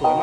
สว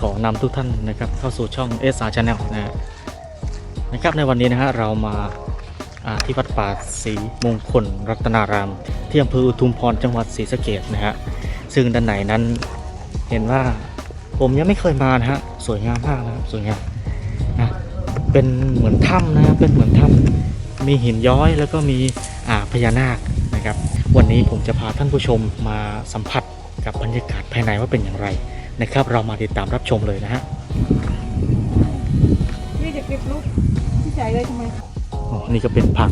ขอนำทุกท่านนะครับเข้าสู่ช่อง s r Channel นะฮะนะครับในวันนี้นะฮะเรามาที่วัดป่าศรีมงคลรัตนาราม ที่อำเภออุทุมพรจังหวัดศรีสะเกดนะฮะซึ่งด้านในนั้นเห็นว่าผมยังไม่เคยมานะฮะสวยงามมากนะครับสวยงามนะเป็นเหมือนถ้ำนะฮะเป็นเหมือนถ้ำมีหินย้อยแล้วก็มีอ่าพญานาคนะครับ วันนี้ผมจะพาท่านผู้ชมมาสัมผัสกับบรรยากาศภายในว่าเป็นอย่างไร นะครับ เรามาติดตามรับชมเลยนะฮะนี่จะเก็บลูกที่ใจเลยทำไมอ๋อนี่ก็เป็นผัก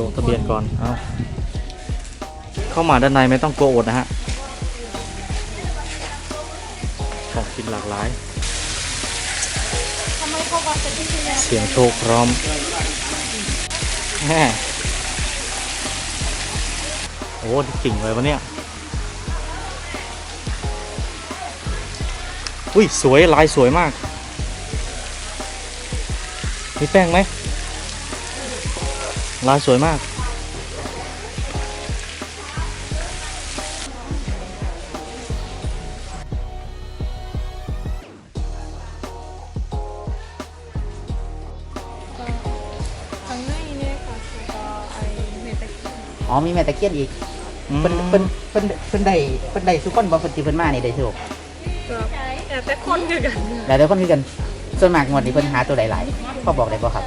ลงทะเบียนก่อน เอาเข้ามาด้านในไม่ต้องกลัวอดนะฮะ ของกินหลากหลายทำไมเขาบอกจะที่ที่แล้วเสียงโชคพร้อมแม่โอ้นี่กิ่งเลยวะเนี่ย อุ้ยสวยลายสวยมาก มีแป้งไหมลายสวยมากทางในเนี่ยค่ะแล้วก็ไอ้เมตาคินอ๋อมีแม่ตะเคียนอีกเพิ่นเพิ่นเพิ่นเพิ่นได้เพิ่นได้สุกคนบ่เพิ่นสิเพิ่นมานี่ได้โชค ก็ แต่แต่คนคือกันแล้วเดี๋ยวคนคือกัน ส่วนมากงวดนี้เพิ่นหาตัวใดหลายพอบอกได้บ่ครับ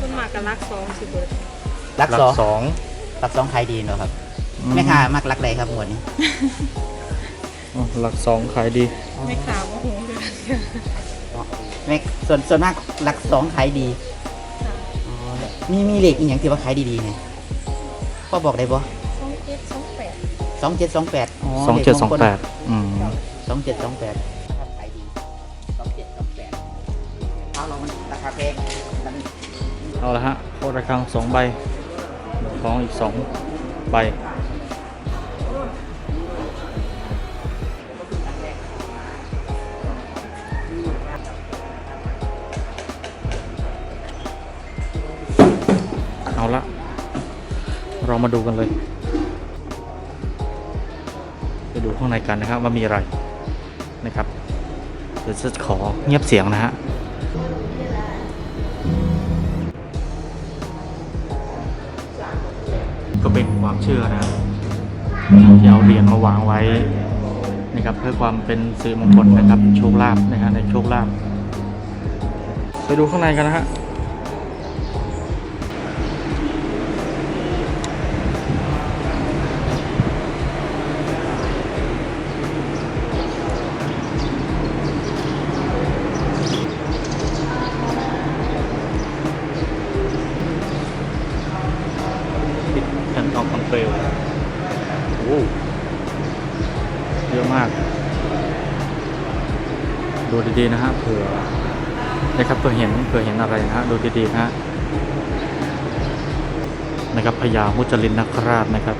คนมากันรักสองสิเบิร์ดรักหลัสกองสองรักสองขายดีเนาะครับอืแม่ค้ามักรักใดครับงวดนี้ อ๋อหลักสองขายดี ไม่ขาวก็หงคือกันแม่ส่วนส่วนมากรักสองขายดีอ๋อมีมีเลขอีหยังที่ว่าขายดีๆไงพอบอกได้บ่สองเจ็ดสองแปดสองเจ็ดสองแปดสองเจ็ดสองแปด อืมสองเจ็ดสองแปดขายดีสองเจ็ดสองแปดเอาลองมันราคาแพงแล้วเอาละฮะโคตรระคังสองใบของอีกสองใบเอาละ เรามาดูกันเลย ไปดูข้างในกันนะครับว่ามีอะไร นะครับเดี๋ยวจะขอเงียบเสียงนะฮะก็เป็นความเชื่อนะครับที่เอาเหรียญมาวางไว้นะครับ เพื่อความเป็นสื่อมงคลนะครับโชคลาภนะฮะในโชคลาภไปดูข้างในกันนะฮะ เลโอ้เยอะมาก ดูดีๆนะฮะเผื่อนะครับเผื่อเห็นเผื่อเห็นอะไรนะฮะดูดีๆนะฮะนะครับพญามุจลินนคราชนะครับ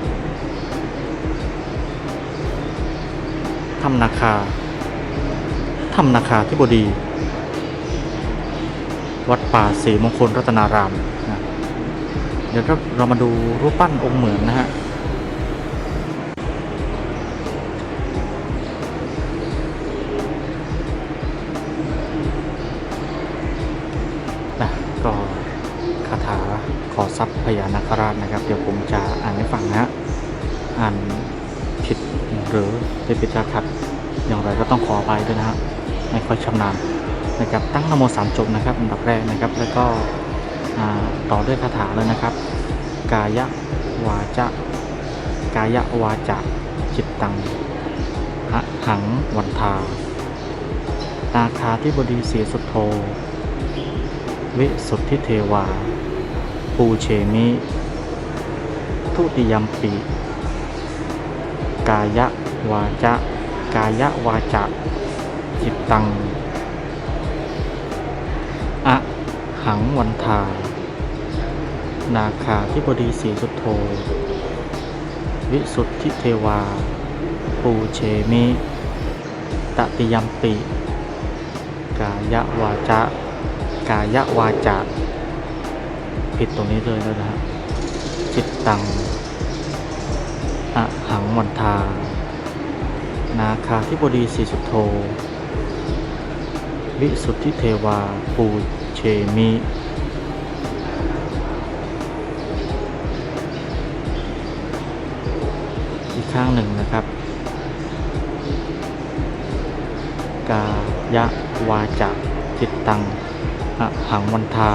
ถ้ำนาคาถ้ำนาคาที่บดี วัดป่าศรีมงคลรัตนารามนะ เดี๋ยวเราเรามาดูรูปปั้นองค์เหมือนนะฮะนะก็คาถาขอทรัพย์พญานาคราชนะครับ เดี๋ยวผมจะอ่านให้ฟังนะฮะอ่านผิดหรือเป็นปิดขัดอย่างไรก็ต้องขอไปด้วยนะฮะไม่ค่อยชำนาญนะครับตั้งนโมสามจบนะครับอันดับแรกนะครับ แล้วก็ต่อด้วยคาถาเลยนะครับ กายะวาจะกายวาจาจิตตังหะหังวันทา นาคาธิบดีเสียสุโธวิสุทธิเทวา ปูเชมิ ทุติยมปีกายวาจากายวาจาจิตตังอะหังวันทา นาคาธิบดีสีสุโธ วิสุทธิเทวา ปูเชมิ ตติยมปิ กายวาจากายวาจาผิดตรงนี้เลยแล้วนะครับ จิตตังอะหังวันทา นาคาธิบดีสีสุโธ วิสุทธิเทวา ปูเชมิ ข้างหนึ่งนะครับ กายะวาจาจิตตังอะหังวันทา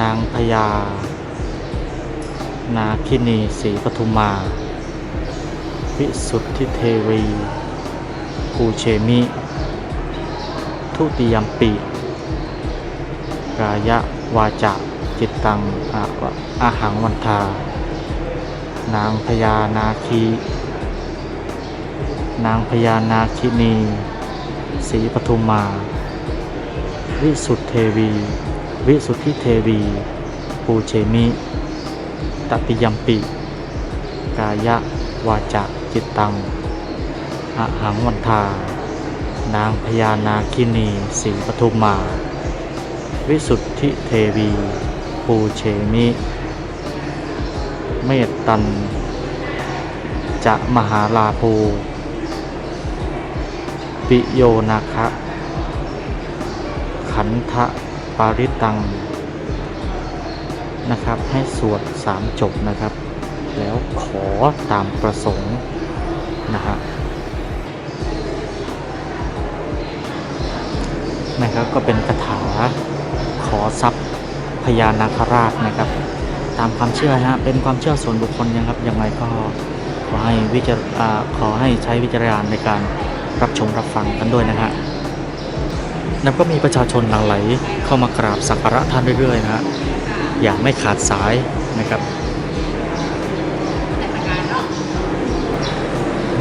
นางพญา นาคินีศรีปทุมา วิสุทธิเทวีภูเชมิ ทุติยมปีกายะวาจาจิตตังอะวะอาหังวันทา นางพญานาคี นางพญานาคินีศรีปทุมมา วิสุทธเทวี วิสุทธิเทวี ปูเชมิตติยมปิ กายะวาจาจิตตังอะหังวันทา นางพญานาคินีศรีปทุมมา วิสุทธิเทวี ปูเชมิ เมตตัน จะมหาลาภูปิโยนาคะขันธปาริตัง นะครับ ให้สวดสามจบนะครับ แล้วขอตามประสงค์นะฮะนะครับก็เป็นคาถาขอทรัพย์พญานาคราชนะครับ ตามความเชื่อฮะเป็นความเชื่อส่วนบุคคลนะครับยังไงก็ขอให้วิจารขอให้ใช้วิจารณญาณในการรับชมรับฟังกันด้วยนะฮะแล้วก็มีประชาชนหลั่งไหลเข้ามากราบสักการะท่านเรื่อยๆนะฮะอย่างไม่ขาดสายนะครับ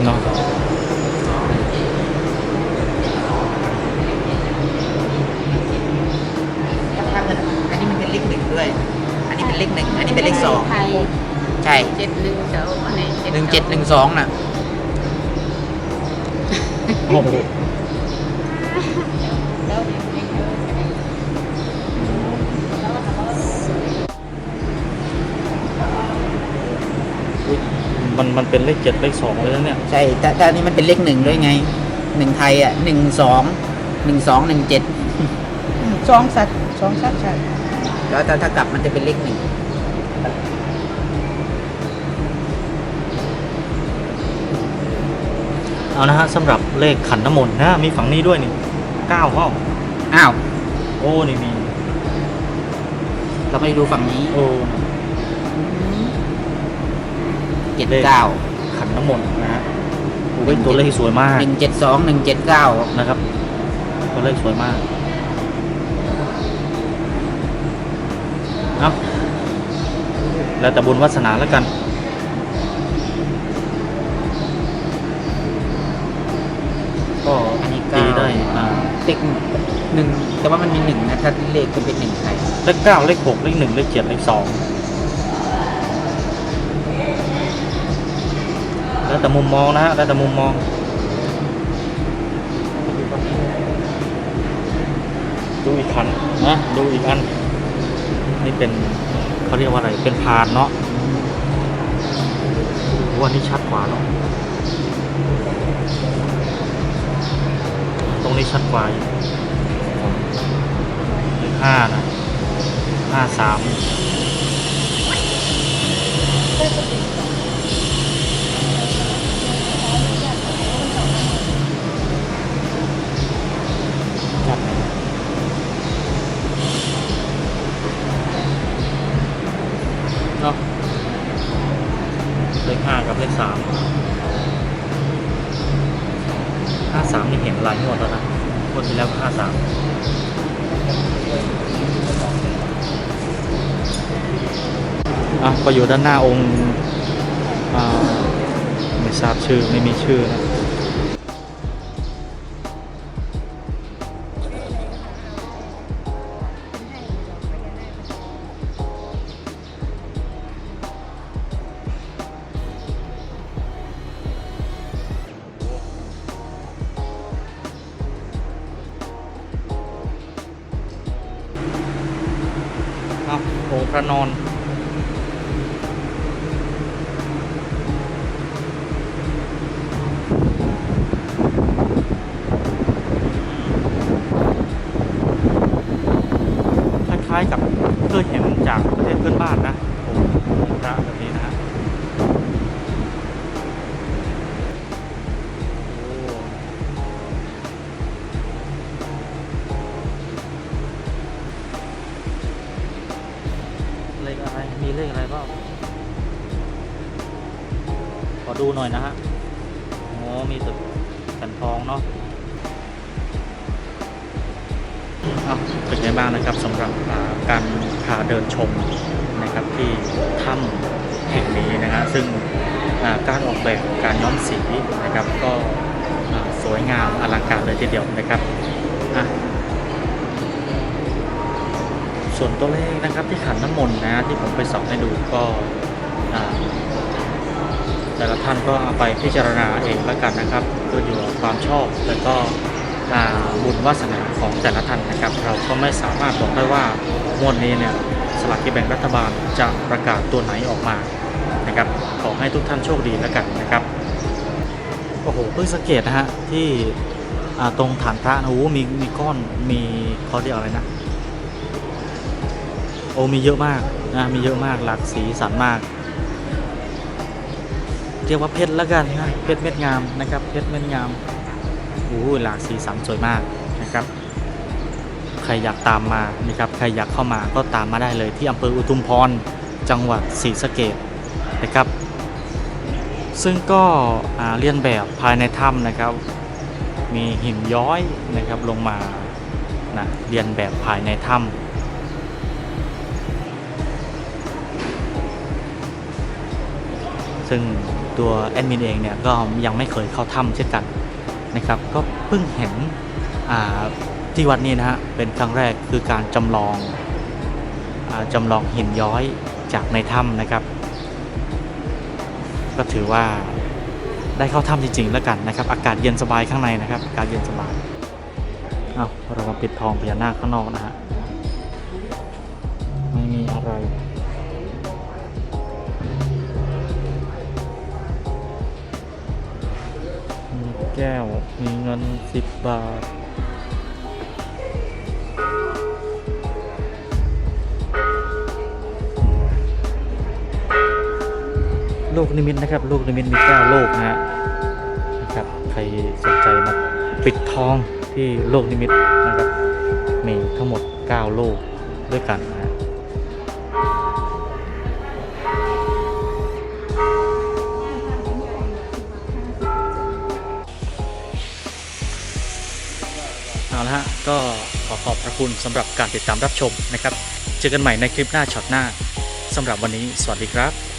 เนาะ อันนี้มันเป็นเลขหนึ่งด้วย อันนี้ เป็นเลขหนึ่งอันนี้เป็นเลขสองไทยใช่เจ็ดหนึ่งสองอันนี้หนึ่งเจ็ดหนึ่งสองน่ะโอ้โหแล้วเด็กเด็กเยอะใช่ไหมมันมันเป็นเลขเจ็ดเลขสองเลยนะเนี่ยใช่แต่แต่อันนี้มันเป็นเลขหนึ่งด้วยไงหนึ่งไทยอะหนึ่งสองหนึ่งสองหนึ่งเจ็ดสองสัตว์สองสัตว์ใช่ แล้วถ้าถ้ากลับมันจะเป็นเลขหนึ่งเอานะฮะสำหรับเลขขันน้ำมนต์นะ มีฝั่งนี้ด้วยนี่เก้าห้องอ้าว โอ้นี่มีเราไปดูฝั่งนี้โอ้เจ็ดเก้าขันน้ำมนต์นะฮะโอ้ยตัวเลขสวยมากหนึ่งเจ็ดสองหนึ่งเจ็ดเก้านะครับ ตัวเลขสวยมาก เอาแล้วแต่บุญวาสนาแล้วกัน ก็อันนี้ตีเก้าได้อ่าเลขหนึ่งแต่ว่ามันมีหนึ่งนะถ้าเลขก็เป็นหนึ่งไทยเลขเก้าเลขหกเลขหนึ่งเลขเจ็ดเลขสองแล้วแต่มุมมองนะฮะแล้วแต่มุมมอง ดูอีกคันนะดูอีกอัน นี่เป็นเขาเรียกว่าอะไร เป็นพานเนาะวันนี้ชัดกว่าเนาะ ตรงนี้ชัดกว่าอยู่งห้านะห้าสามชัดเนาะเลขห้ากับ สามห้าสามนี่เห็นหลายงวดแล้วนะงวดที่แล้วก็ห้าสาม อะก็อยู่ด้านหน้าองค์ไม่ทราบชื่อไม่มีชื่อนะอาโอ้พระนอน เลขอะไรบ้าขอดูหน่อยนะฮะโอ้มีตึกแผ่นทองเนาะอ้าวเป็นไงบ้างนะครับสำหรับการพาเดินชมนะครับที่ถ้ำแห่งนี้นะฮะซึ่งการออกแบบการย้อมสีนะครับก็สวยงามอลังการเลยทีเดียวนะครับอะ ส่วนตัวเลขนะครับที่ขันน้ำมนต์นะที่ผมไปส่องให้ดูก็แต่ละท่านก็เอาไปพิจารณาเองแล้วกันนะครับก็อยู่กับความชอบแล้วก็บุญวาสนาของแต่ละท่านนะครับ เราก็ไม่สามารถบอกได้ว่างวดนี้เนี่ยสลากกินแบ่งรัฐบาลจะประกาศตัวไหนออกมานะครับขอให้ทุกท่านโชคดีแล้วกันนะครับโอ้โหเพิ่งสังเกตนะฮะที่ตรงฐานพระนะโอ้มีมีก้อนมีเขาเรียกอะไรนะ โอ้มีเยอะมากนะมีเยอะมากหลากสีสันมาก เรียกว่าเพชรแล้วกันนะเพชรเม็ดงามนะครับเพชรเม็ดงามโอ้หหลากสีสันสวยมากนะครับ ใครอยากตามมานะครับใครอยากเข้ามาก็ตามมาได้เลยที่อำเภออุทุมพรจังหวัดศรีสะเกดนะครับ ซึ่งก็เลียนแบบภายในถ้ำนะครับ มีหินย้อยนะครับลงมานะเรียนแบบภายในถ้ำ ซึ่งตัวแอดมินเองเนี่ยก็ยังไม่เคยเข้าถ้ำเช่นกันนะครับ ก็เพิ่งเห็นที่วัดนี้นะฮะเป็นครั้งแรกคือการจำลองอจำลองหินย้อยจากในถ้ำนะครับ ก็ถือว่าได้เข้าถ้ำจริงๆแล้วกันนะครับ อากาศเย็นสบายข้างในนะครับอากาศเย็นสบายเอาเรามาปิดทองพญานาคข้างนอกนะฮะไม่มีอะไร มีแก้ว มีเงินสิบบาท ลูกนิมิตนะครับ ลูกนิมิตมีเก้าลูกนะฮะนะครับ ใครสนใจมาปิดทองที่โลกนิมิตนะครับ มีทั้งหมด 9 ลูกด้วยกันนะ นะฮะก็ขอขอบพระคุณสำหรับการติดตามรับชมนะครับ เจอกันใหม่ในคลิปหน้าช็อตหน้าสำหรับวันนี้ สวัสดีครับ